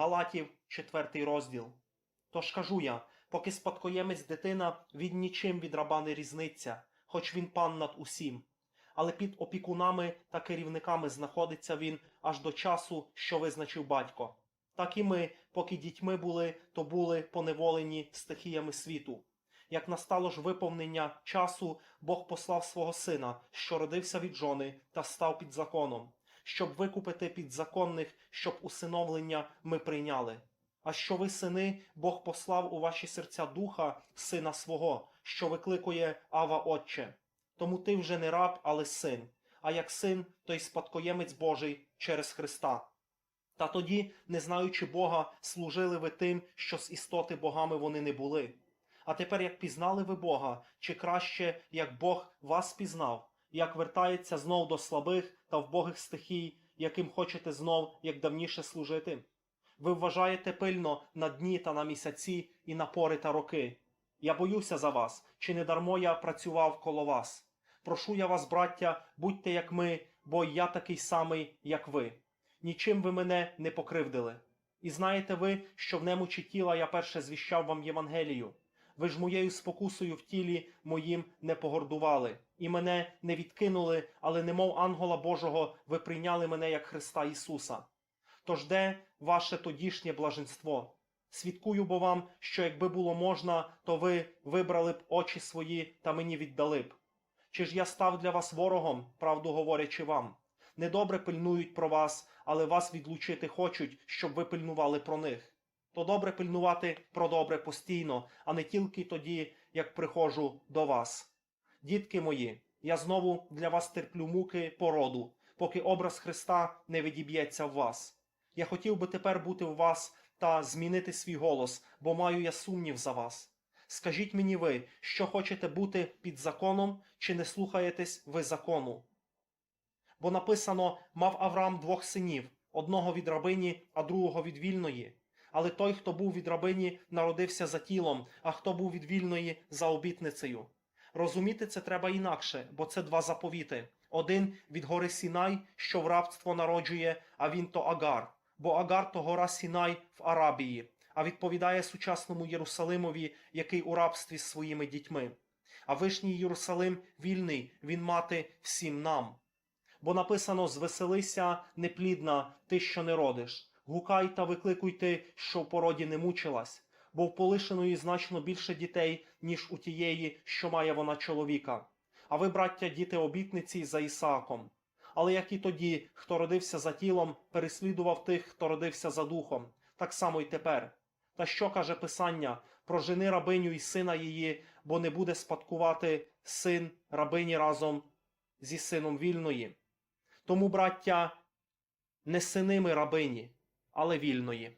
Галатів, 4 розділ. Тож кажу я, поки спадкоємець дитина, він нічим від раба не різниться, хоч він пан над усім. Але під опікунами та керівниками знаходиться він аж до часу, що визначив батько. Так і ми, поки дітьми були, то були поневолені стихіями світу. Як настало ж виповнення часу, Бог послав свого сина, що родився від жони та став під законом, щоб викупити підзаконних, щоб усиновлення ми прийняли. А що ви, сини, Бог послав у ваші серця духа, сина свого, що викликує Ава Отче. Тому ти вже не раб, але син, а як син, то й спадкоємець Божий через Христа. Та тоді, не знаючи Бога, служили ви тим, що з істоти богами вони не були. А тепер, як пізнали ви Бога, чи краще, як Бог вас пізнав, як вертається знов до слабих та вбогих стихій, яким хочете знов, як давніше служити? Ви вважаєте пильно на дні та на місяці і на пори та роки. Я боюся за вас, чи не дармо я працював коло вас. Прошу я вас, браття, будьте як ми, бо я такий самий, як ви. Нічим ви мене не покривдили. І знаєте ви, що в немочі тіла я перше звіщав вам Євангелію. Ви ж моєю спокусою в тілі моїм не погордували, і мене не відкинули, але немов ангела Божого ви прийняли мене як Христа Ісуса. Тож де ваше тодішнє блаженство? Свідкую бо вам, що якби було можна, то ви вибрали б очі свої та мені віддали б. Чи ж я став для вас ворогом, правду говорячи вам? Недобре пильнують про вас, але вас відлучити хочуть, щоб ви пильнували про них. То добре пильнувати про добре постійно, а не тільки тоді, як приходжу до вас. Дітки мої, я знову для вас терплю муки породу, поки образ Христа не відіб'ється в вас. Я хотів би тепер бути в вас та змінити свій голос, бо маю я сумнів за вас. Скажіть мені ви, що хочете бути під законом, чи не слухаєтесь ви закону? Бо написано мав Авраам двох синів, одного від рабині, а другого від вільної. Але той, хто був від рабині, народився за тілом, а хто був від вільної за обітницею. Розуміти це треба інакше, бо це два заповіти. Один від гори Сінай, що в рабство народжує, а він то Агар, бо Агар то гора Сінай в Арабії, а відповідає сучасному Єрусалимові, який у рабстві з своїми дітьми. А вишній Єрусалим вільний, він мати всім нам. Бо написано звеселися, неплідна, ти, що не родиш. Гукай та викликуй ти, що в породі не мучилась, бо в полишеної значно більше дітей, ніж у тієї, що має вона чоловіка. А ви, браття, діти обітниці за Ісааком. Але як і тоді, хто родився за тілом, переслідував тих, хто родився за духом, так само й тепер. Та що каже Писання про жени рабиню і сина її, бо не буде спадкувати син рабині разом зі сином вільної. Тому, браття, не синими рабині, але вільної.